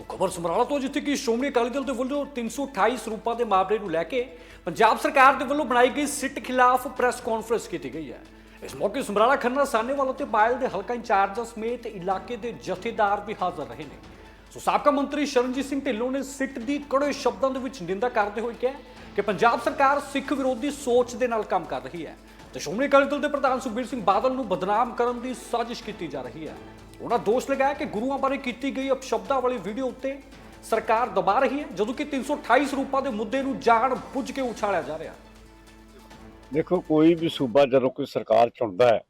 ਸੋ ਖਬਰ ਸਮਰਾਲਾ ਤੋਂ, ਜਿੱਥੇ ਕਿ ਸ਼੍ਰੋਮਣੀ ਅਕਾਲੀ ਦਲ ਦੇ ਵੱਲੋਂ 328 ਸਰੂਪਾਂ ਦੇ ਮਾਮਲੇ ਨੂੰ ਲੈ ਕੇ ਪੰਜਾਬ ਸਰਕਾਰ ਦੇ ਵੱਲੋਂ ਬਣਾਈ ਗਈ ਸਿੱਟ ਖਿਲਾਫ ਪ੍ਰੈਸ ਕਾਨਫਰੰਸ ਕੀਤੀ ਗਈ ਹੈ। ਇਸ ਮੌਕੇ ਸਮਰਾਲਾ ਖੰਨਾ ਸਾਨੇਵਾਲ ਅਤੇ ਬਾਇਲ ਦੇ ਹਲਕਾ ਇੰਚਾਰਜਾਂ ਸਮੇਤ ਇਲਾਕੇ ਦੇ ਜਥੇਦਾਰ ਵੀ ਹਾਜ਼ਰ ਰਹੇ ਨੇ। ਸੋ ਸਾਬਕਾ ਮੰਤਰੀ ਸ਼ਰਨਜੀਤ ਸਿੰਘ ਢਿੱਲੋਂ ਨੇ ਸਿੱਟ ਦੀ ਕੜੇ ਸ਼ਬਦਾਂ ਦੇ ਵਿੱਚ ਨਿੰਦਾ ਕਰਦੇ ਹੋਏ ਕਿਹਾ ਕਿ ਪੰਜਾਬ ਸਰਕਾਰ ਸਿੱਖ ਵਿਰੋਧੀ ਸੋਚ ਦੇ ਨਾਲ ਕੰਮ ਕਰ ਰਹੀ ਹੈ ਤੇ ਸ਼੍ਰੋਮਣੀ ਅਕਾਲੀ ਦਲ ਦੇ ਪ੍ਰਧਾਨ ਸੁਖਬੀਰ ਸਿੰਘ ਬਾਦਲ ਨੂੰ ਬਦਨਾਮ ਕਰਨ ਦੀ ਸਾਜ਼ਿਸ਼ ਕੀਤੀ ਜਾ ਰਹੀ ਹੈ। ਉਹਨਾਂ ਦੋਸ਼ ਲਗਾਇਆ ਕਿ ਗੁਰੂਆਂ ਬਾਰੇ ਕੀਤੀ ਗਈ ਅਪਸ਼ਬਦਾਂ ਵਾਲੀ ਵੀਡੀਓ ਉੱਤੇ ਸਰਕਾਰ ਦਬਾ ਰਹੀ ਹੈ, ਜਦੋਂ ਕਿ 328 ਸਰੂਪਾਂ ਦੇ ਮੁੱਦੇ ਨੂੰ ਜਾਣ ਬੁੱਝ ਕੇ ਉਛਾਲਿਆ ਜਾ ਰਿਹਾ। ਦੇਖੋ, ਕੋਈ ਵੀ ਸੂਬਾ ਜਦੋਂ ਕੋਈ ਸਰਕਾਰ ਚੁਣਦਾ ਹੈ,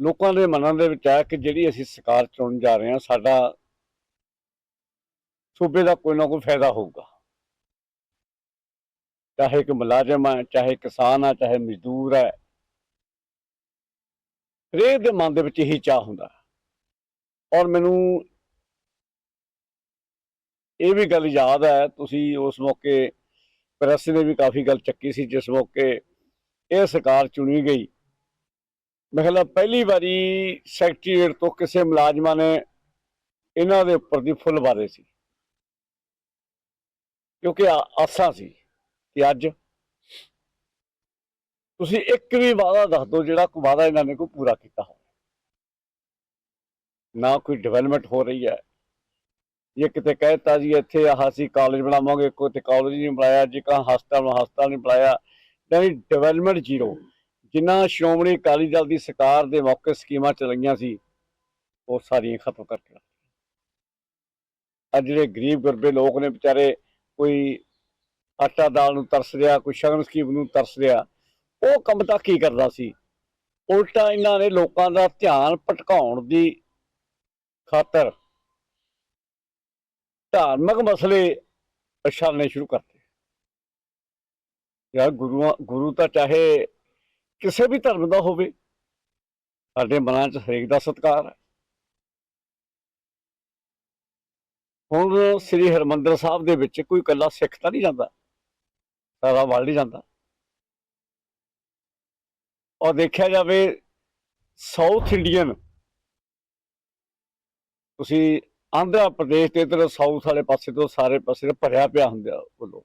ਲੋਕਾਂ ਦੇ ਮਨਾਂ ਦੇ ਵਿੱਚ ਹੈ ਕਿ ਜਿਹੜੀ ਅਸੀਂ ਸਰਕਾਰ ਚੁਣਨ ਜਾ ਰਹੇ ਹਾਂ, ਸਾਡਾ ਸੂਬੇ ਦਾ ਕੋਈ ਨਾ ਕੋਈ ਫਾਇਦਾ ਹੋਊਗਾ। ਚਾਹੇ ਇੱਕ ਮੁਲਾਜ਼ਮ ਹੈ ਚਾਹੇ ਕਿਸਾਨ ਹੈ ਚਾਹੇ ਮਜ਼ਦੂਰ ਹੈ ਹਰੇਕ ਦੇ ਮਨ ਦੇ ਵਿੱਚ ਇਹੀ ਚਾਹ ਹੁੰਦਾ। ਔਰ ਮੈਨੂੰ ਇਹ ਵੀ ਗੱਲ ਯਾਦ ਹੈ, ਤੁਸੀਂ ਉਸ ਮੌਕੇ ਪ੍ਰੈਸ ਨੇ ਵੀ ਕਾਫੀ ਗੱਲ ਚੱਕੀ ਸੀ, ਜਿਸ ਮੌਕੇ ਇਹ ਸਰਕਾਰ ਚੁਣੀ ਗਈ। ਮੈਂ ਖਿਆਲ ਪਹਿਲੀ ਵਾਰੀ ਸੈਕਟਰੀਏਟ ਤੋਂ ਕਿਸੇ ਮੁਲਾਜ਼ਮਾਂ ਨੇ ਇਹਨਾਂ ਦੇ ਉੱਪਰ ਦੀ ਫੁੱਲ ਵਾਰੇ ਸੀ। ਕਿਉਂਕਿ ਆ- ਆਸਾਂ ਸੀ ਕਿ ਅੱਜ ਤੁਸੀਂ ਇੱਕ ਵੀ ਵਾਅਦਾ ਦੱਸ ਦਿਓ ਜਿਹੜਾ ਕੋਈ ਵਾਅਦਾ ਇਹਨਾਂ ਨੇ ਕੋਈ ਪੂਰਾ ਕੀਤਾ ਹੋਵੇ। ਨਾ ਕੋਈ ਡਿਵੈਲਪਮੈਂਟ ਹੋ ਰਹੀ ਹੈ। ਇਹ ਕਿਤੇ ਕਹਿਤਾ ਜੀ, ਇੱਥੇ ਆਹ ਅਸੀਂ ਕਾਲਜ ਬਣਾਵਾਂਗੇ ਕੋਈ ਤੇ ਕਾਲਜ ਨਹੀਂ ਬਣਾਇਆ, ਜੇ ਕਹਾਂ ਹਸਪਤਾਲ ਨੂੰ ਹਸਪਤਾਲ ਨਹੀਂ ਬਣਾਇਆ, ਯਾਨੀ ਡਿਵੈਲਪਮੈਂਟ ਜ਼ੀਰੋ ਜਿੰਨਾ ਸ਼੍ਰੋਮਣੀ ਅਕਾਲੀ ਦਲ ਦੀ ਸਰਕਾਰ ਦੇ ਮੌਕੇ ਸਕੀਮਾਂ ਚਲਾਈਆਂ ਸੀ, ਉਹ ਸਾਰੀਆਂ ਖਤਮ ਕਰਕੇ ਰੱਖ ਅੱਜ ਜਿਹੜੇ ਗਰੀਬ ਗੁਰਬੇ ਲੋਕ ਨੇ ਵਿਚਾਰੇ, ਕੋਈ ਆਟਾ ਦਾਲ ਨੂੰ ਤਰਸ ਰਿਹਾ, ਕੋਈ ਸ਼ਗਨ ਸਕੀਮ ਨੂੰ ਤਰਸ ਰਿਹਾ ਉਹ ਕੰਮ ਤਾਂ ਕੀ ਕਰਦਾ ਸੀ? ਉਲਟਾ ਇਹਨਾਂ ਨੇ ਲੋਕਾਂ ਦਾ ਧਿਆਨ ਭਟਕਾਉਣ ਦੀ ਖਾਤਰ ਧਾਰਮਿਕ ਮਸਲੇ ਪਛਾਣਨੇ ਸ਼ੁਰੂ ਕਰਤੇ। ਯਾਰ ਗੁਰੂਆਂ, ਗੁਰੂ ਤਾਂ ਚਾਹੇ ਕਿਸੇ ਵੀ ਧਰਮ ਦਾ ਹੋਵੇ, ਸਾਡੇ ਮਨਾਂ 'ਚ ਹਰੇਕ ਦਾ ਸਤਿਕਾਰ ਹੈ। ਹੁਣ ਸ੍ਰੀ ਹਰਮੰਦਰ ਸਾਹਿਬ ਦੇ ਵਿੱਚ ਕੋਈ ਇਕੱਲਾ ਸਿੱਖ ਤਾਂ ਨਹੀਂ ਜਾਂਦਾ? ਸਾਰਾ ਵਰਲਡ ਹੀ ਜਾਂਦਾ? ਔਰ ਦੇਖਿਆ ਜਾਵੇ ਸਾਊਥ ਇੰਡੀਅਨ ਤੁਸੀਂ ਆਂਧਰਾ ਪ੍ਰਦੇਸ਼ ਤੇ ਇਧਰ ਸਾਊਥ ਵਾਲੇ ਪਾਸੇ ਤੋਂ ਸਾਰੇ ਪਾਸੇ ਤੋਂ ਭਰਿਆ ਪਿਆ ਹੁੰਦਾ ਉਹ ਲੋਕ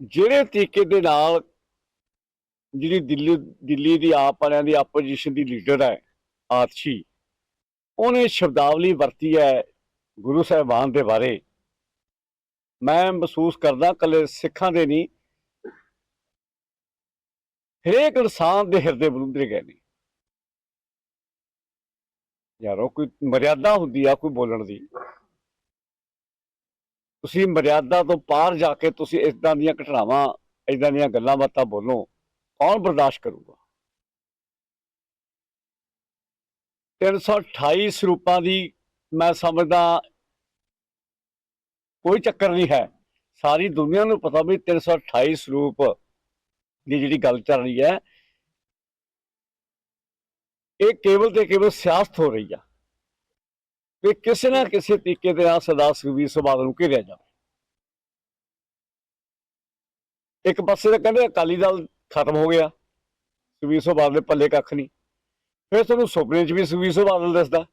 ਜਿਹੜੇ ਤਰੀਕੇ ਦੇ ਨਾਲ ਜਿਹੜੀ ਦਿੱਲੀ ਦਿੱਲੀ ਦੀ ਆਪ ਵਾਲਿਆਂ ਦੀ ਆਪੋਜੀਸ਼ਨ ਦੀ ਲੀਡਰ ਹੈ, ਆਤਸ਼ੀ, ਉਹਨੇ ਸ਼ਬਦਾਵਲੀ ਵਰਤੀ ਹੈ ਗੁਰੂ ਸਾਹਿਬਾਨ ਦੇ ਬਾਰੇ। ਮੈਂ ਮਹਿਸੂਸ ਕਰਦਾ ਕੱਲੇ ਸਿੱਖਾਂ ਦੇ ਨਹੀਂ ਹਰੇਕ ਇਨਸਾਨ ਦੇ ਹਿਰਦੇ ਬਲੁੰਦਰੇ ਗਏ ਨੇ। ਯਾਰੋ, ਕੋਈ ਮਰਿਆਦਾ ਹੁੰਦੀ ਆ ਕੋਈ ਬੋਲਣ ਦੀ। ਤੁਸੀਂ ਮਰਿਆਦਾ ਤੋਂ ਪਾਰ ਜਾ ਕੇ ਤੁਸੀਂ ਇਦਾਂ ਦੀਆਂ ਘਟਨਾਵਾਂ ਇਦਾਂ ਦੀਆਂ ਗੱਲਾਂ ਬਾਤਾਂ ਬੋਲੋ, ਕੌਣ ਬਰਦਾਸ਼ਤ ਕਰੂਗਾ? 328 ਸਰੂਪਾਂ ਦੀ ਮੈਂ ਸਮਝਦਾ ਕੋਈ ਚੱਕਰ ਨਹੀਂ ਹੈ। ਸਾਰੀ ਦੁਨੀਆ ਨੂੰ ਪਤਾ ਵੀ 328 ਸਰੂਪ ਦੀ ਜਿਹੜੀ ਗੱਲ ਚੱਲ ਰਹੀ ਹੈ, ਇਹ ਕੇਵਲ ਤੇ ਕੇਵਲ ਸਿਆਸਤ ਹੋ ਰਹੀ ਆ ਵੀ ਕਿਸੇ ਨਾ ਕਿਸੇ ਤਰੀਕੇ ਦੇ ਨਾਲ ਸਰਦਾਰ ਸੁਖਬੀਰ ਸਿੰਘ ਬਾਦਲ ਨੂੰ ਘੇਰਿਆ ਜਾਵੇ। ਇੱਕ ਪਾਸੇ ਤਾਂ ਕਹਿੰਦੇ ਅਕਾਲੀ ਦਲ ਖਤਮ ਹੋ ਗਿਆ, ਸੁਖਬੀਰ ਸਿੰਘ ਬਾਦਲ ਦੇ ਪੱਲੇ ਕੱਖ ਨਹੀਂ। ਫਿਰ ਤੁਹਾਨੂੰ ਸੁਪਨੇ 'ਚ ਵੀ ਸੁਖਬੀਰ ਸਿੰਘ ਬਾਦਲ ਦਿਸਦਾ।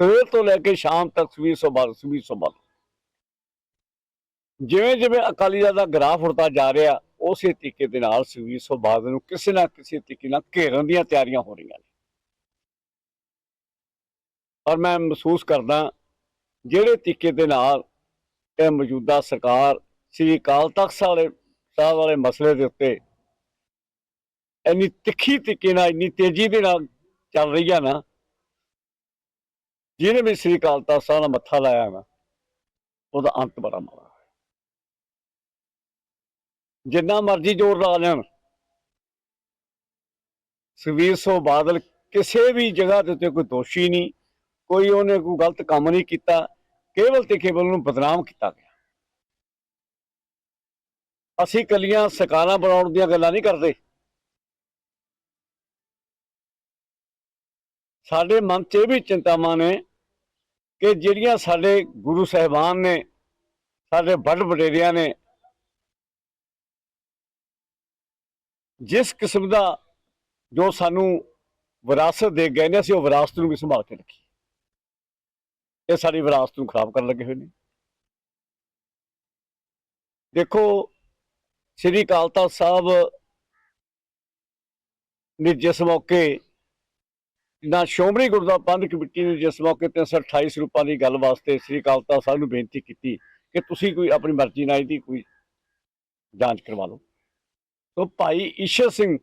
ਸਵੇਰ ਤੋਂ ਲੈ ਕੇ ਸ਼ਾਮ ਤੱਕ ਸੁਖਬੀਰ ਸਿੰਘ ਬਾਦਲ ਸੁਖਬੀਰ ਸਿੰਘ ਬਾਦਲ ਜਿਵੇਂ ਜਿਵੇਂ ਅਕਾਲੀ ਦਲ ਦਾ ਗ੍ਰਾਫ ਉੜਦਾ ਜਾ ਰਿਹਾ ਉਸੇ ਤਰੀਕੇ ਦੇ ਨਾਲ ਸੁਖਬੀਰ ਸਿੰਘ ਬਾਦਲ ਨੂੰ ਕਿਸੇ ਨਾ ਕਿਸੇ ਤਰੀਕੇ ਨਾਲ ਘੇਰਨ ਦੀਆਂ ਤਿਆਰੀਆਂ ਹੋ ਰਹੀਆਂ ਨੇ। ਔਰ ਮੈਂ ਮਹਿਸੂਸ ਕਰਦਾ ਜਿਹੜੇ ਤਰੀਕੇ ਦੇ ਨਾਲ ਇਹ ਮੌਜੂਦਾ ਸਰਕਾਰ ਸ੍ਰੀ ਅਕਾਲ ਤਖਤ ਸਾਹਿਬ ਵਾਲੇ ਸਾਹਿਬ ਵਾਲੇ ਮਸਲੇ ਦੇ ਉੱਤੇ ਇੰਨੀ ਤਿੱਖੀ ਤਰੀਕੇ ਨਾਲ, ਇੰਨੀ ਤੇਜ਼ੀ ਦੇ ਨਾਲ ਚੱਲ ਰਹੀ ਆ ਨਾ, ਜਿਹਨੇ ਵੀ ਸ੍ਰੀ ਅਕਾਲ ਤਖਤ ਸਾਹਿਬ ਨਾਲ ਮੱਥਾ ਲਾਇਆ ਨਾ, ਉਹਦਾ ਅੰਤ ਬੜਾ ਮਾੜਾ। ਜਿੰਨਾ ਮਰਜ਼ੀ ਜ਼ੋਰ ਲਾ ਲੈਣ। ਸੁਖਬੀਰ ਸਿੰਘ ਬਾਦਲ ਕਿਸੇ ਵੀ ਜਗ੍ਹਾ ਦੇ ਉੱਤੇ ਕੋਈ ਦੋਸ਼ੀ ਨਹੀਂ, ਕੋਈ ਉਹਨੇ ਕੋਈ ਗਲਤ ਕੰਮ ਨਹੀਂ ਕੀਤਾ, ਕੇਵਲ ਤੇ ਕੇਵਲ ਉਹਨੂੰ ਬਦਨਾਮ ਕੀਤਾ ਗਿਆ। ਅਸੀਂ ਕੱਲੀਆਂ ਸਰਕਾਰਾਂ ਬਣਾਉਣ ਦੀਆਂ ਗੱਲਾਂ ਨਹੀਂ ਕਰਦੇ। ਸਾਡੇ ਮਨ 'ਚ ਇਹ ਵੀ ਚਿੰਤਾਵਾਂ ਨੇ ਕਿ ਜਿਹੜੀਆਂ ਸਾਡੇ ਗੁਰੂ ਸਾਹਿਬਾਨ ਨੇ, ਸਾਡੇ ਵੱਡ ਵਡੇਰਿਆਂ ਨੇ ਜਿਸ ਕਿਸਮ ਦਾ ਜੋ ਸਾਨੂੰ ਵਿਰਾਸਤ ਦੇ ਗਏ ਨੇ, ਅਸੀਂ ਉਹ ਵਿਰਾਸਤ ਨੂੰ ਵੀ ਸੰਭਾਲ ਕੇ ਰੱਖੀ ਇਹ ਸਾਡੀ ਵਿਰਾਸਤ ਨੂੰ ਖਰਾਬ ਕਰਨ ਲੱਗੇ ਹੋਏ ਨੇ। ਦੇਖੋ, ਸ੍ਰੀ ਅਕਾਲ ਤਖਤ ਸਾਹਿਬ ਨੇ ਜਿਸ ਮੌਕੇ ਨਾ ਸ਼੍ਰੋਮਣੀ ਗੁਰਦੁਆਰਾ ਪ੍ਰਬੰਧਕ ਕਮੇਟੀ ਨੇ ਜਿਸ ਮੌਕੇ 328 ਰੁਪਏ ਦੀ ਗੱਲ ਵਾਸਤੇ ਸ੍ਰੀ ਕਾਲਤਾ ਸਾਹਿਬ ਨੂੰ ਬੇਨਤੀ ਕੀਤੀ ਕਿ ਤੁਸੀਂ ਕੋਈ ਆਪਣੀ ਮਰਜ਼ੀ ਨਾਲ ਇਹਦੀ ਕੋਈ ਜਾਂਚ ਕਰਵਾ ਲਓ। ਸੋ ਭਾਈ ਈਸ਼ਰ ਸਿੰਘ।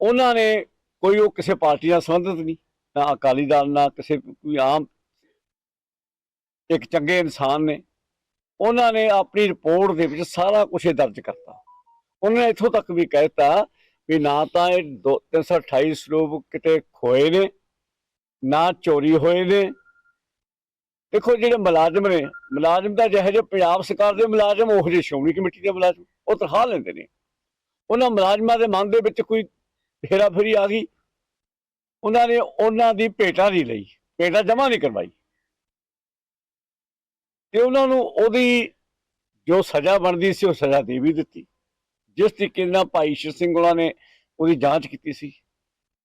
ਉਹਨਾਂ ਨੇ ਕੋਈ ਉਹ ਕਿਸੇ ਪਾਰਟੀ ਨਾਲ ਸੰਬੰਧਿਤ ਨਹੀਂ, ਨਾ ਅਕਾਲੀ ਦਲ ਨਾਲ ਕਿਸੇ ਕੋਈ ਆਮ ਇੱਕ ਚੰਗੇ ਇਨਸਾਨ ਨੇ। ਉਹਨਾਂ ਨੇ ਆਪਣੀ ਰਿਪੋਰਟ ਦੇ ਵਿੱਚ ਸਾਰਾ ਕੁਝ ਦਰਜ ਕਰਤਾ। ਉਹਨਾਂ ਨੇ ਇੱਥੋਂ ਤੱਕ ਵੀ ਕਹਿਤਾ ਵੀ ਨਾ ਤਾਂ ਇਹ ਦੋ- 328 ਸਰੂਪ ਕਿਤੇ ਖੋਏ ਨੇ, ਨਾ ਚੋਰੀ ਹੋਏ ਨੇ ਦੇਖੋ ਜਿਹੜੇ ਮੁਲਾਜ਼ਮ ਨੇ, ਮੁਲਾਜ਼ਮ ਤਾਂ ਜਿਹੇ ਜਿਹੇ ਪੰਜਾਬ ਸਰਕਾਰ ਦੇ ਮੁਲਾਜ਼ਮ, ਉਹ ਜਿਹੇ ਸ਼੍ਰੋਮਣੀ ਕਮੇਟੀ ਦੇ ਮੁਲਾਜ਼ਮ, ਉਹ ਤਨਖਾਹ ਲੈਂਦੇ ਨੇ। ਉਹਨਾਂ ਮੁਲਾਜ਼ਮਾਂ ਦੇ ਮਨ ਦੇ ਵਿੱਚ ਕੋਈ ਫੇਰੀ ਆ ਗਈ। ਉਹਨਾਂ ਨੇ ਉਹਨਾਂ ਦੀ ਭੇਟਾ ਨਹੀਂ ਲਈ, ਭੇਟਾ ਜਮ੍ਹਾਂ ਨਹੀਂ ਕਰਵਾਈ। ਤੇ ਉਹਨਾਂ ਨੂੰ ਉਹਦੀ ਜੋ ਸਜ਼ਾ ਬਣਦੀ ਸੀ, ਉਹ ਸਜ਼ਾ ਦੇ ਵੀ ਦਿੱਤੀ। ਜਿਸ ਤਰੀਕੇ ਨਾਲ ਭਾਈ ਈਸ਼ਰ ਸਿੰਘ ਉਹਨਾਂ ਨੇ ਉਹਦੀ ਜਾਂਚ ਕੀਤੀ ਸੀ।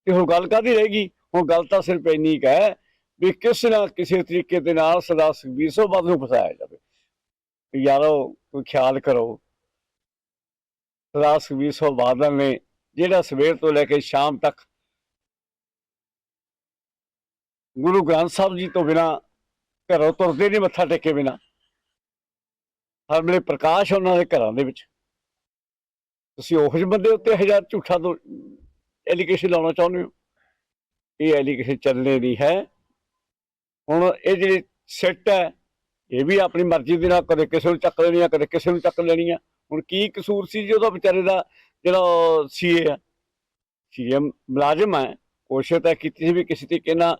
ਤੇ ਹੁਣ ਗੱਲ ਕਾਦੀ ਰਹੇਗੀ ਹੁਣ ਗੱਲ ਤਾਂ ਸਿਰਫ ਇੰਨੀ ਕੁ ਹੈ ਵੀ ਕਿਸ ਨਾ ਕਿਸੇ ਤਰੀਕੇ ਦੇ ਨਾਲ ਸਰਦਾਰ ਸੁਖਬੀਰ ਸਿੰਘ ਬਾਦਲ ਨੂੰ ਫਸਾਇਆ ਜਾਵੇ। ਯਾਰੋ, ਕੋਈ ਖਿਆਲ ਕਰੋ। ਸਰਦਾਰ ਸੁਖਬੀਰ ਸਿੰਘ ਬਾਦਲ ਨੇ ਜਿਹੜਾ ਸਵੇਰ ਤੋਂ ਲੈ ਕੇ ਸ਼ਾਮ ਤੱਕ ਗੁਰੂ ਗ੍ਰੰਥ ਸਾਹਿਬ ਜੀ ਤੋਂ ਬਿਨਾ ਘਰੋਂ ਤੁਰਦੇ ਨਹੀਂ ਮੱਥਾ ਟੇਕੇ ਬਿਨਾ, ਹਰ ਵੇਲੇ ਪ੍ਰਕਾਸ਼ ਉਹਨਾਂ ਦੇ ਘਰਾਂ ਦੇ ਵਿੱਚ। ਤੁਸੀਂ ਉਹ ਜਿਹੇ ਬੰਦੇ ਉੱਤੇ ਹਜ਼ਾਰ ਝੂਠਾ ਤੋਂ ਐਲੀਗੇਸ਼ਨ ਲਾਉਣਾ ਚਾਹੁੰਦੇ ਹੋ? ਇਹ ਐਲੀਗੇਸ਼ਨ ਚੱਲਣੇ ਨਹੀਂ ਹੈ। ਹੁਣ ਇਹ ਜਿਹੜੀ ਸਿੱਟ ਹੈ, ਇਹ ਵੀ ਆਪਣੀ ਮਰਜ਼ੀ ਦੇ ਨਾਲ ਕਦੇ ਕਿਸੇ ਨੂੰ ਚੱਕ ਲੈਣੀ ਆ, ਕਦੇ ਕਿਸੇ ਨੂੰ ਚੱਕ ਲੈਣੀ ਆ। ਹੁਣ ਕੀ ਕਸੂਰ ਸੀ ਜੀ ਉਹਦਾ ਵਿਚਾਰੇ ਦਾ, ਜਿਹੜਾ ਸੀਏ ਆ? ਸੀਏ ਮੁਲਾਜ਼ਮ ਹੈ। ਕੋਸ਼ਿਸ਼ ਤਾਂ ਕੀਤੀ ਸੀ ਵੀ ਕਿਸੇ ਤਰੀਕੇ ਨਾਲ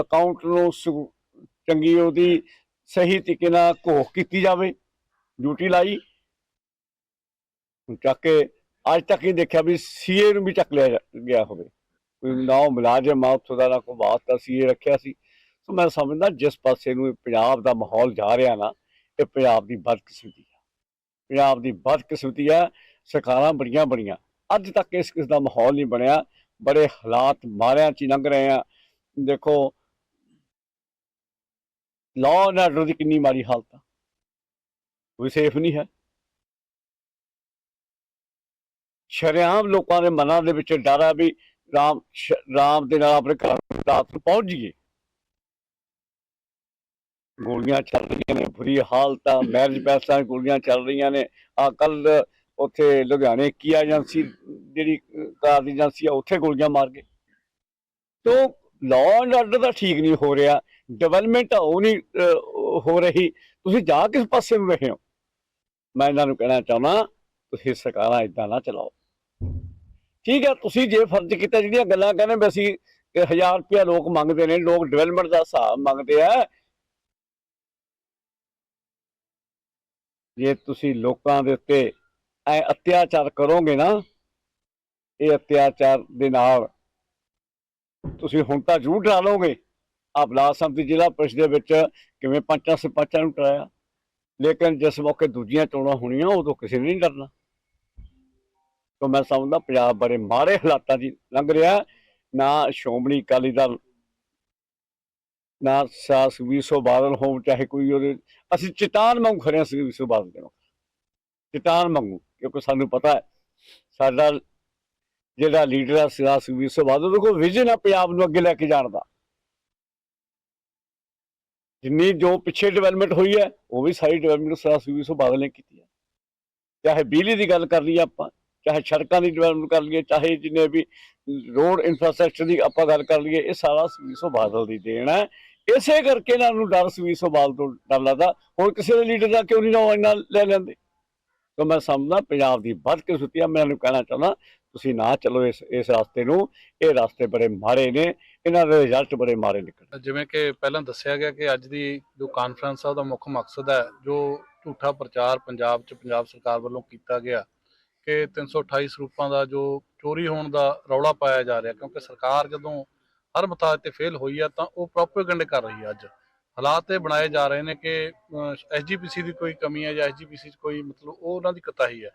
ਅਕਾਊਂਟ ਨੂੰ ਚੰਗੀ ਉਹਦੀ ਸਹੀ ਤਰੀਕੇ ਨਾਲ ਘੋਖ ਕੀਤੀ ਜਾਵੇ। ਡਿਊਟੀ ਲਾਈ। ਚੱਕ ਕੇ, ਅੱਜ ਤੱਕ ਹੀ ਦੇਖਿਆ ਵੀ ਸੀਏ ਨੂੰ ਵੀ ਚੱਕ ਲਿਆ ਗਿਆ ਹੋਵੇ। ਕੋਈ ਨਾ ਉਹ ਮੁਲਾਜ਼ਮ ਆ, ਉੱਥੋਂ ਦਾ ਨਾ ਕੋਈ ਵਾਸਤਾ ਸੀਏ ਰੱਖਿਆ ਸੀ। ਮੈਂ ਸਮਝਦਾ ਜਿਸ ਪਾਸੇ ਨੂੰ ਇਹ ਪੰਜਾਬ ਦਾ ਮਾਹੌਲ ਜਾ ਰਿਹਾ ਨਾ, ਇਹ ਪੰਜਾਬ ਦੀ ਬਦਕਿਸਮਤੀ ਆ। ਪੰਜਾਬ ਦੀ ਬਦਕਿਸਮਤੀ ਆ, ਸਰਕਾਰਾਂ ਬੜੀਆਂ ਬੜੀਆਂ ਅੱਜ ਤੱਕ ਇਸ ਕਿਸ ਦਾ ਮਾਹੌਲ ਨਹੀਂ ਬਣਿਆ। ਬੜੇ ਹਾਲਾਤ ਮਾਰਿਆਂ ਚ ਲੰਘ ਰਹੇ ਆ। ਦੇਖੋ ਲਾਅ ਐਂਡ ਆਰਡਰ ਦੀ ਕਿੰਨੀ ਮਾੜੀ ਹਾਲਤ ਆ। ਕੋਈ ਸੇਫ ਨਹੀਂ ਹੈ। ਸ਼ਰੇਆਮ ਲੋਕਾਂ ਦੇ ਮਨਾਂ ਦੇ ਵਿੱਚ ਡਰ ਆ ਵੀ ਰਾਮ ਰਾਮ ਦੇ ਨਾਲ ਆਪਣੇ ਘਰ ਰਾਤ ਨੂੰ ਪਹੁੰਚ ਜੀਏ ਗੋਲੀਆਂ ਚੱਲ ਰਹੀਆਂ ਨੇ, ਬੁਰੀ ਹਾਲਤਾਂ ਮੈਰਿਜ ਪੈਸਾ ਗੋਲੀਆਂ ਚੱਲ ਰਹੀਆਂ ਨੇ। ਆ ਕੱਲ ਉੱਥੇ ਲੁਧਿਆਣੇ ਕੀ ਏਜੰਸੀ ਜਿਹੜੀ ਕਾਰ ਦੀ ਏਜੰਸੀ ਆ, ਉੱਥੇ ਗੋਲੀਆਂ ਮਾਰ ਗਏ। ਤੋ ਲਾਅ ਐਂਡ ਆਰਡਰ ਤਾਂ ਠੀਕ ਨਹੀਂ ਹੋ ਰਿਹਾ ਡਿਵੈਲਪਮੈਂਟ ਉਹ ਨਹੀਂ ਹੋ ਰਹੀ। ਤੁਸੀਂ ਜਾ ਕਿਸ ਪਾਸੇ ਨੂੰ ਰਹੇ ਹੋ? ਮੈਂ ਇਹਨਾਂ ਨੂੰ ਕਹਿਣਾ ਚਾਹੁੰਦਾ, ਤੁਸੀਂ ਸਰਕਾਰਾਂ ਇਦਾਂ ਨਾ ਚਲਾਓ। ਠੀਕ ਹੈ ਤੁਸੀਂ ਜੇ ਫਰਜ਼ ਕੀਤਾ, ਜਿਹੜੀਆਂ ਗੱਲਾਂ ਕਹਿੰਦੇ ਵੀ ਅਸੀਂ 1000 ਰੁਪਇਆ ਲੋਕ ਮੰਗਦੇ ਨੇ, ਲੋਕ ਡਿਵੈਲਪਮੈਂਟ ਦਾ ਹਿਸਾਬ ਮੰਗਦੇ ਆ ਜੇ ਤੁਸੀਂ ਲੋਕਾਂ ਦੇ ਉੱਤੇ ਐ ਅਤਿਆਚਾਰ ਕਰੋਗੇ ਨਾ, ਇਹ ਅਤਿਆਚਾਰ ਦੇ ਨਾਲ ਤੁਸੀਂ ਹੁਣ ਤਾਂ ਜ਼ਰੂਰ ਡਰਾ ਲਓਗੇ। ਆ ਸਾਹਿਬ ਦੀ ਜ਼ਿਲ੍ਹਾ ਪ੍ਰੀਸ਼ਦ ਦੇ ਵਿੱਚ ਕਿਵੇਂ ਪੰਚਾਂ ਸਰਪੰਚਾਂ ਨੂੰ ਡਰਾਇਆ? ਲੇਕਿਨ ਜਿਸ ਮੌਕੇ ਦੂਜੀਆਂ ਚੋਣਾਂ ਹੋਣੀਆਂ, ਉਦੋਂ ਕਿਸੇ ਨੇ ਨਹੀਂ ਡਰਨਾ। ਤਾਂ ਮੈਂ ਸਮਝਦਾ, ਪੰਜਾਬ ਬੜੇ ਮਾੜੇ ਹਾਲਾਤਾਂ 'ਚ ਲੰਘ ਰਿਹਾ। ਨਾ ਸ਼੍ਰੋਮਣੀ ਅਕਾਲੀ ਦਲ ਨਾ ਸਾਸ 200 ਬਾਦਲ ਹੋਣ, ਚਾਹੇ ਕੋਈ ਉਹਦੇ, ਅਸੀਂ ਚਟਾਨ ਮੰਗ ਖੜੇ ਸੀ 200 ਬਾਦਲ ਦੇ ਚਟਾਨ ਮੰਗੂ ਕਿਉਂਕਿ ਸਾਨੂੰ ਪਤਾ ਹੈ, ਸਾਡਾ ਜਿਹੜਾ ਲੀਡਰ ਆ ਸਿਆਸ 200 ਬਾਦਲ ਉਹਦੇ ਕੋਲ ਵਿਜ਼ਨ ਆ ਪੰਜਾਬ ਨੂੰ ਅੱਗੇ ਲੈ ਕੇ ਜਾਣ ਦਾ। ਜਿੰਨੀ ਜੋ ਪਿੱਛੇ ਡਿਵੈਲਪਮੈਂਟ ਹੋਈ ਹੈ, ਉਹ ਵੀ ਸਾਰੀ ਡਿਵੈਲਪਮੈਂਟ ਸਿਆਸ 200 ਬਾਦਲ ਨੇ ਕੀਤੀ ਹੈ। ਚਾਹੇ ਬਿਜਲੀ ਦੀ ਗੱਲ ਕਰ ਲਈਏ ਆਪਾਂ, ਚਾਹੇ ਸੜਕਾਂ ਦੀ ਡਿਵੈਲਪਮੈਂਟ ਕਰ ਲਈਏ, ਚਾਹੇ ਜਿੰਨੇ ਵੀ ਰੋਡ ਇਨਫਰਾਸਟ੍ਰਕਚਰ ਦੀ ਆਪਾਂ ਗੱਲ ਕਰ ਲਈਏ, ਇਹ ਸਾਰਾ 200 ਬਾਦਲ ਦੀ ਦੇਣ ਹੈ। ਇਸੇ ਕਰਕੇ ਇਹਨਾਂ ਨੂੰ ਡਰ 200 ਬਾਦਲ ਤੋਂ ਡਰ ਲੱਗਦਾ। ਹੁਣ ਕਿਸੇ ਦੇ ਲੀਡਰ ਦਾ ਕਿਉਂ ਨਹੀਂ ਨਾ ਇੰਨਾ ਲੈ ਲੈਂਦੇ? ਤਾਂ ਮੈਂ ਸਮਝਦਾ, ਪੰਜਾਬ ਦੀ ਵੱਧ ਕੇ ਸੁੱਤੀਆ ਮੈਂ ਇਹਨੂੰ ਕਹਿਣਾ ਚਾਹੁੰਦਾ, ਤੁਸੀਂ ਨਾ ਚਲੋ ਇਸ ਇਸ ਰਸਤੇ ਨੂੰ। ਇਹ ਰਸਤੇ ਬੜੇ ਮਾੜੇ ਨੇ। ਇਹਨਾਂ ਦੇ ਰਿਜ਼ਲਟ ਬੜੇ ਮਾੜੇ ਨਿਕਲ। ਜਿਵੇਂ ਕਿ ਪਹਿਲਾਂ ਦੱਸਿਆ ਗਿਆ ਕਿ ਅੱਜ ਦੀ ਜੋ ਕਾਨਫਰੰਸ ਆ, ਉਹਦਾ ਮੁੱਖ ਮਕਸਦ ਹੈ, ਜੋ ਝੂਠਾ ਪ੍ਰਚਾਰ ਪੰਜਾਬ 'ਚ, ਪੰਜਾਬ ਸਰਕਾਰ ਵੱਲੋਂ ਕੀਤਾ ਗਿਆ ਕਿ 328 ਸਰੂਪਾਂ ਦਾ ਜੋ ਚੋਰੀ ਹੋਣ ਦਾ ਰੌਲਾ ਪਾਇਆ ਜਾ ਰਿਹਾ, ਕਿਉਂਕਿ ਸਰਕਾਰ ਜਦੋਂ ਹਰ ਮਤਾਜ ਤੇ ਫੇਲ ਹੋਈ ਆ, ਤਾਂ ਉਹ ਪ੍ਰੋਪੇਗੈਂਡ ਕਰ ਰਹੀ ਹੈ ਅੱਜ। ਹਾਲਾਤ ਇਹ ਬਣਾਏ ਜਾ ਰਹੇ ਨੇ ਕਿ ਐਸਜੀਪੀਸੀ ਦੀ ਕੋਈ ਕਮੀ ਹੈ ਜਾਂ ਐਸਜੀਪੀਸੀ 'ਚ ਕੋਈ ਮਤਲਬ ਉਹ ਉਹਨਾਂ ਦੀ ਕਤਾਹੀ ਹੈ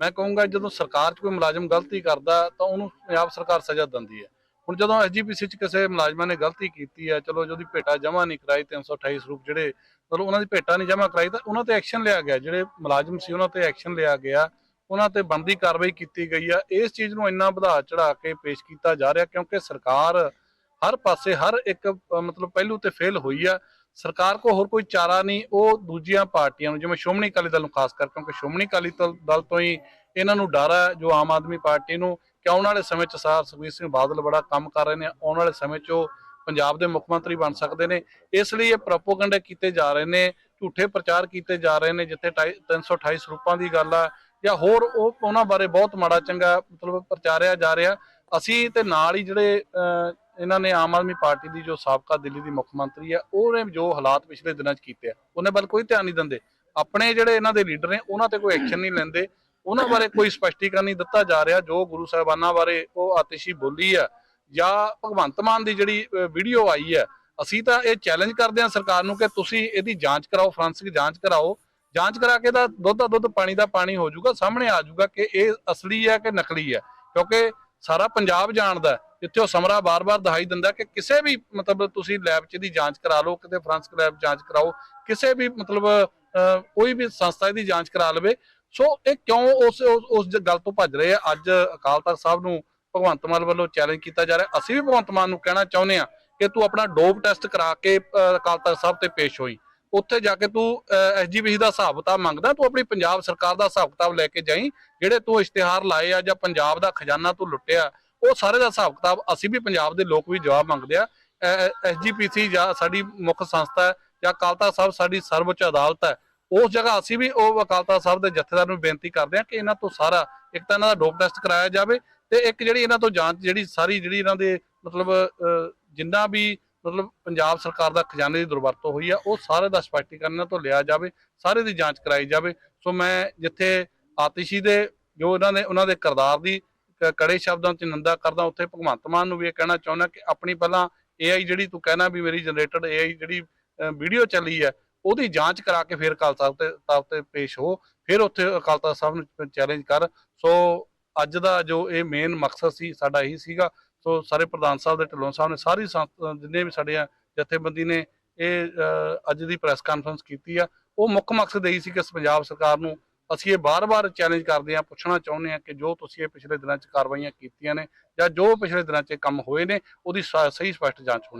ਮੈਂ ਕਹੂੰਗਾ ਜਦੋਂ ਸਰਕਾਰ 'ਚ ਕੋਈ ਮੁਲਾਜ਼ਮ ਗਲਤੀ ਕਰਦਾ, ਤਾਂ ਉਹਨੂੰ ਪੰਜਾਬ ਸਰਕਾਰ ਸਜ਼ਾ ਦਿੰਦੀ ਹੈ ਹੁਣ ਜਦੋਂ ਐਸਜੀਪੀਸੀ 'ਚ ਕਿਸੇ ਮੁਲਾਜ਼ਮਾਂ ਨੇ ਗਲਤੀ ਕੀਤੀ ਹੈ ਚਲੋ ਜਿਹਦੀ ਭੇਟਾ ਜਮ੍ਹਾਂ ਨਹੀਂ ਕਰਾਈ 328 ਸਰੂਪ ਜਿਹੜੇ ਚਲੋ ਉਹਨਾਂ ਦੀ ਭੇਟਾ ਨਹੀਂ ਜਮ੍ਹਾਂ ਕਰਾਈ, ਤਾਂ ਉਹਨਾਂ ਤੇ ਐਕਸ਼ਨ ਲਿਆ ਗਿਆ। ਜਿਹੜੇ ਮੁਲਾਜ਼ਮ ਸੀ ਉਹਨਾਂ ਤੇ ਐਕਸ਼ਨ ਲਿਆ ਗਿਆ। ਉਹਨਾਂ ਤੇ ਬਣਦੀ ਕਾਰਵਾਈ ਕੀਤੀ ਗਈ ਆ। ਇਸ ਚੀਜ਼ ਨੂੰ ਇੰਨਾ ਵਧਾ ਚੜਾ ਕੇ ਪੇਸ਼ ਕੀਤਾ ਜਾ ਰਿਹਾ, ਕਿਉਂਕਿ ਸਰਕਾਰ ਹਰ ਪਾਸੇ ਹਰ ਇੱਕ ਮਤਲਬ ਪਹਿਲੂ ਤੇ ਫੇਲ ਹੋਈ ਆ। ਸਰਕਾਰ ਕੋ ਹੋਰ ਕੋਈ ਚਾਰਾ ਨਹੀਂ, ਉਹ ਦੂਜੀਆਂ ਪਾਰਟੀਆਂ ਨੂੰ, ਜਿਵੇਂ ਸ਼੍ਰੋਮਣੀ ਅਕਾਲੀ ਦਲ ਨੂੰ ਖਾਸ ਕਰ ਕਿਉਂਕਿ ਸ਼੍ਰੋਮਣੀ ਅਕਾਲੀ ਦਲ ਤੋਂ ਹੀ ਇਹਨਾਂ ਨੂੰ ਡਰ ਹੈ ਜੋ ਆਮ ਆਦਮੀ ਪਾਰਟੀ ਨੂੰ, ਕਿ ਆਉਣ ਵਾਲੇ ਸਮੇਂ 'ਚ ਸਰ ਸੁਖਬੀਰ ਸਿੰਘ ਬਾਦਲ ਬੜਾ ਕੰਮ ਕਰ ਰਹੇ ਨੇ, ਆਉਣ ਵਾਲੇ ਸਮੇਂ 'ਚ ਉਹ ਪੰਜਾਬ ਦੇ ਮੁੱਖ ਮੰਤਰੀ ਬਣ ਸਕਦੇ ਨੇ। ਇਸ ਲਈ ਇਹ ਪ੍ਰੋਪੋਗੈਂਡਾ ਕੀਤੇ ਜਾ ਰਹੇ ਨੇ, ਝੂਠੇ ਪ੍ਰਚਾਰ ਕੀਤੇ ਜਾ ਰਹੇ ਨੇ, ਜਿੱਥੇ ਢਾਈ- 328 ਸਰੂਪਾਂ ਦੀ ਗੱਲ ਆ, ਜਾਂ ਹੋਰ ਉਹ, ਉਹਨਾਂ ਬਾਰੇ ਬਹੁਤ ਮਾੜਾ ਚੰਗਾ, ਮਤਲਬ ਪ੍ਰਚਾਰਿਆ ਜਾ ਰਿਹਾ। ਅਸੀਂ ਤੇ ਨਾਲ ਹੀ ਜਿਹੜੇ ਅਹ, ਇਹਨਾਂ ਨੇ ਆਮ ਆਦਮੀ ਪਾਰਟੀ ਦੀ ਜੋ ਸਾਬਕਾ ਦਿੱਲੀ ਦੀ ਮੁੱਖ ਮੰਤਰੀ ਆ ਉਹਨੇ ਜੋ ਹਾਲਾਤ ਪਿਛਲੇ ਦਿਨਾਂ 'ਚ ਕੀਤੇ ਆ ਉਹਨੇ ਵੱਲ ਕੋਈ ਧਿਆਨ ਨਹੀਂ ਦਿੰਦੇ। ਆਪਣੇ ਜਿਹੜੇ ਇਹਨਾਂ ਦੇ ਲੀਡਰ ਨੇ ਉਹਨਾਂ ਤੇ ਕੋਈ ਐਕਸ਼ਨ ਨਹੀਂ ਲੈਂਦੇ। ਉਹਨਾਂ ਬਾਰੇ ਕੋਈ ਸਪਸ਼ਟੀਕਰਨ ਨਹੀਂ ਦਿੱਤਾ ਜਾ ਰਿਹਾ ਜੋ ਗੁਰੂ ਸਾਹਿਬਾਨਾਂ ਬਾਰੇ ਉਹ ਆਤਿਸ਼ੀ ਬੋਲੀ ਆ ਜਾਂ ਭਗਵੰਤ ਮਾਨ ਦੀ ਜਿਹੜੀ ਵੀਡੀਓ ਆਈ ਹੈ ਅਸੀਂ ਤਾਂ ਇਹ ਚੈਲੰਜ ਕਰਦੇ ਹਾਂ ਸਰਕਾਰ ਨੂੰ ਕਿ ਤੁਸੀਂ ਇਹਦੀ ਜਾਂਚ ਕਰਾਓ ਫਰਾਂਸਿਕ ਜਾਂਚ ਕਰਾਓ। ਜਾਂਚ ਕਰਾ ਕੇ ਤਾਂ ਦੁੱਧ ਦਾ ਦੁੱਧ ਪਾਣੀ ਦਾ ਪਾਣੀ ਹੋ ਜਾਊਗਾ ਸਾਹਮਣੇ ਆ ਜਾਊਗਾ ਕਿ ਇਹ ਅਸਲੀ ਹੈ ਕਿ ਨਕਲੀ ਹੈ ਕਿਉਂਕਿ ਸਾਰਾ ਪੰਜਾਬ ਜਾਣਦਾ ਜਿੱਥੇ ਉਹ ਸਮਰਾ ਬਾਰ-ਬਾਰ ਦਹਾਈ ਦਿੰਦਾ ਕਿ ਕਿਸੇ ਵੀ ਮਤਲਬ ਤੁਸੀਂ ਲੈਬ 'ਚ ਦੀ ਜਾਂਚ ਕਰਾ ਲਓ ਕਿਤੇ ਫਰਾਂਸਿਕ ਲੈਬ ਜਾਂਚ ਕਰਾਓ ਕਿਸੇ ਵੀ ਮਤਲਬ ਅਹ, ਕੋਈ ਵੀ ਸੰਸਥਾ ਦੀ ਜਾਂਚ ਕਰਾ ਲਵੇ। ਸੋ ਇਹ ਕਿਉਂ ਉਸ ਉਸ ਗੱਲ ਤੋਂ ਭੱਜ ਰਹੇ ਆ? ਅੱਜ ਅਕਾਲ ਤਖਤ ਸਾਹਿਬ ਨੂੰ ਭਗਵੰਤ ਮਾਨ ਵੱਲੋਂ ਚੈਲੰਜ ਕੀਤਾ ਜਾ ਰਿਹਾ। ਅਸੀਂ ਵੀ ਭਗਵੰਤ ਮਾਨ ਨੂੰ ਕਹਿਣਾ ਚਾਹੁੰਦੇ ਆ ਕਿ ਤੂੰ ਆਪਣਾ ਡੋਪ ਟੈਸਟ ਕਰਾ ਕੇ ਅਹ, ਅਕਾਲ ਤਖਤ ਸਾਹਿਬ ਤੇ ਪੇਸ਼ ਹੋਈ। ਉੱਥੇ ਜਾ ਕੇ ਤੂੰ ਐਸਜੀਪੀਸੀ ਦਾ ਹਿਸਾਬ ਕਿਤਾਬ ਮੰਗਦਾ, ਤੂੰ ਆਪਣੀ ਪੰਜਾਬ ਸਰਕਾਰ ਦਾ ਹਿਸਾਬ ਕਿਤਾਬ ਲੈ ਕੇ ਜਾਈਂ, ਜਿਹੜੇ ਤੂੰ ਇਸ਼ਤਿਹਾਰ ਲਾਏ ਆ ਜਾਂ ਪੰਜਾਬ ਦਾ ਖਜ਼ਾਨਾ ਤੂੰ ਲੁੱਟਿਆ, ਉਹ ਸਾਰੇ ਦਾ ਹਿਸਾਬ ਕਿਤਾਬ ਅਸੀਂ ਵੀ ਪੰਜਾਬ ਦੇ ਲੋਕ ਵੀ ਜਵਾਬ ਮੰਗਦੇ ਆ। ਐਸਜੀਪੀਸੀ ਜਾਂ ਸਾਡੀ ਮੁੱਖ ਸੰਸਥਾ ਜਾਂ ਅਕਾਲ ਸਾਹਿਬ ਸਾਡੀ ਸਰਵਉੱਚ ਅਦਾਲਤ ਹੈ, ਉਸ ਜਗ੍ਹਾ ਅਸੀਂ ਵੀ ਉਹ ਅਕਾਲ ਸਾਹਿਬ ਦੇ ਜਥੇਦਾਰ ਨੂੰ ਬੇਨਤੀ ਕਰਦੇ ਹਾਂ ਕਿ ਇਹਨਾਂ ਤੋਂ ਸਾਰਾ, ਇੱਕ ਤਾਂ ਇਹਨਾਂ ਦਾ ਡੋਪ ਟੈਸਟ ਕਰਾਇਆ ਜਾਵੇ ਤੇ ਇੱਕ ਜਿਹੜੀ ਇਹਨਾਂ ਤੋਂ ਜਾਂਚ, ਜਿਹੜੀ ਸਾਰੀ, ਜਿਹੜੀ ਇਹਨਾਂ ਦੇ ਮਤਲਬ ਜਿੰਨਾ ਵੀ ਮਤਲਬ ਪੰਜਾਬ ਸਰਕਾਰ ਦਾ ਖਜ਼ਾਨੇ ਦੀ ਦੁਰਵਰਤੋਂ ਹੋਈ ਆ, ਉਹ ਸਾਰੇ ਦਾ ਸਪਸ਼ਟੀਕਰਨ ਇਹਨਾਂ ਤੋਂ ਲਿਆ ਜਾਵੇ, ਸਾਰੇ ਦੀ ਜਾਂਚ ਕਰਾਈ ਜਾਵੇ। ਸੋ ਮੈਂ ਜਿੱਥੇ ਆਤਿਸ਼ੀ ਦੇ, ਜੋ ਇਹਨਾਂ ਨੇ, ਉਹਨਾਂ ਦੇ ਕਿਰਦਾਰ ਦੀ ਕੜੇ ਸ਼ਬਦਾਂ 'ਚ ਨਿੰਦਾ ਕਰਦਾ, ਉੱਥੇ ਭਗਵੰਤ ਮਾਨ ਨੂੰ ਵੀ ਇਹ ਕਹਿਣਾ ਚਾਹੁੰਦਾ ਕਿ ਆਪਣੀ ਪਹਿਲਾਂ AI ਜਿਹੜੀ ਤੂੰ ਕਹਿਣਾ ਵੀ ਮੇਰੀ ਜਨਰੇਟਡ AI ਜਿਹੜੀ ਵੀਡੀਓ ਚੱਲੀ ਹੈ ਉਹਦੀ ਜਾਂਚ ਕਰਾ ਕੇ ਫਿਰ ਅਕਾਲ ਸਾਹਿਬ ਤੇ, ਤਖਤ ਤੇ ਪੇਸ਼ ਹੋ, ਫਿਰ ਉੱਥੇ ਅਕਾਲ ਤਖਤ ਸਾਹਿਬ ਨੂੰ ਚੈਲੰਜ ਕਰ। ਸੋ ਅੱਜ ਦਾ ਜੋ ਇਹ ਮੇਨ ਮਕਸਦ ਸੀ, ਸਾਡਾ ਇਹੀ ਸੀਗਾ। ਸੋ ਸਾਰੇ ਪ੍ਰਧਾਨ ਸਾਹਿਬ ਦੇ ਢਿੱਲੋਂ ਸਾਹਿਬ ਨੇ ਸਾਰੀ ਸੰਸਥਾ ਜਿੰਨੇ ਵੀ ਸਾਡੇ ਜਥੇਬੰਦੀ ਨੇ, ਇਹ ਅੱਜ ਦੀ ਪ੍ਰੈਸ ਕਾਨਫਰੰਸ ਕੀਤੀ ਆ। ਉਹ ਮੁੱਖ ਮਕਸਦ ਇਹੀ ਸੀ ਕਿ ਪੰਜਾਬ ਸਰਕਾਰ ਨੂੰ ਅਸੀਂ ਇਹ ਬਾਰ-ਬਾਰ ਚੈਲੰਜ ਕਰਦੇ ਹਾਂ, ਪੁੱਛਣਾ ਚਾਹੁੰਦੇ ਹਾਂ ਕਿ ਜੋ ਤੁਸੀਂ ਇਹ ਪਿਛਲੇ ਦਿਨਾਂ 'ਚ ਕਾਰਵਾਈਆਂ ਕੀਤੀਆਂ ਨੇ ਜਾਂ ਜੋ ਪਿਛਲੇ ਦਿਨਾਂ 'ਚ ਇਹ ਕੰਮ ਹੋਏ ਨੇ, ਉਹਦੀ ਸ- ਸਹੀ ਸਪਸ਼ਟ ਜਾਂਚ ਹੋਣੀ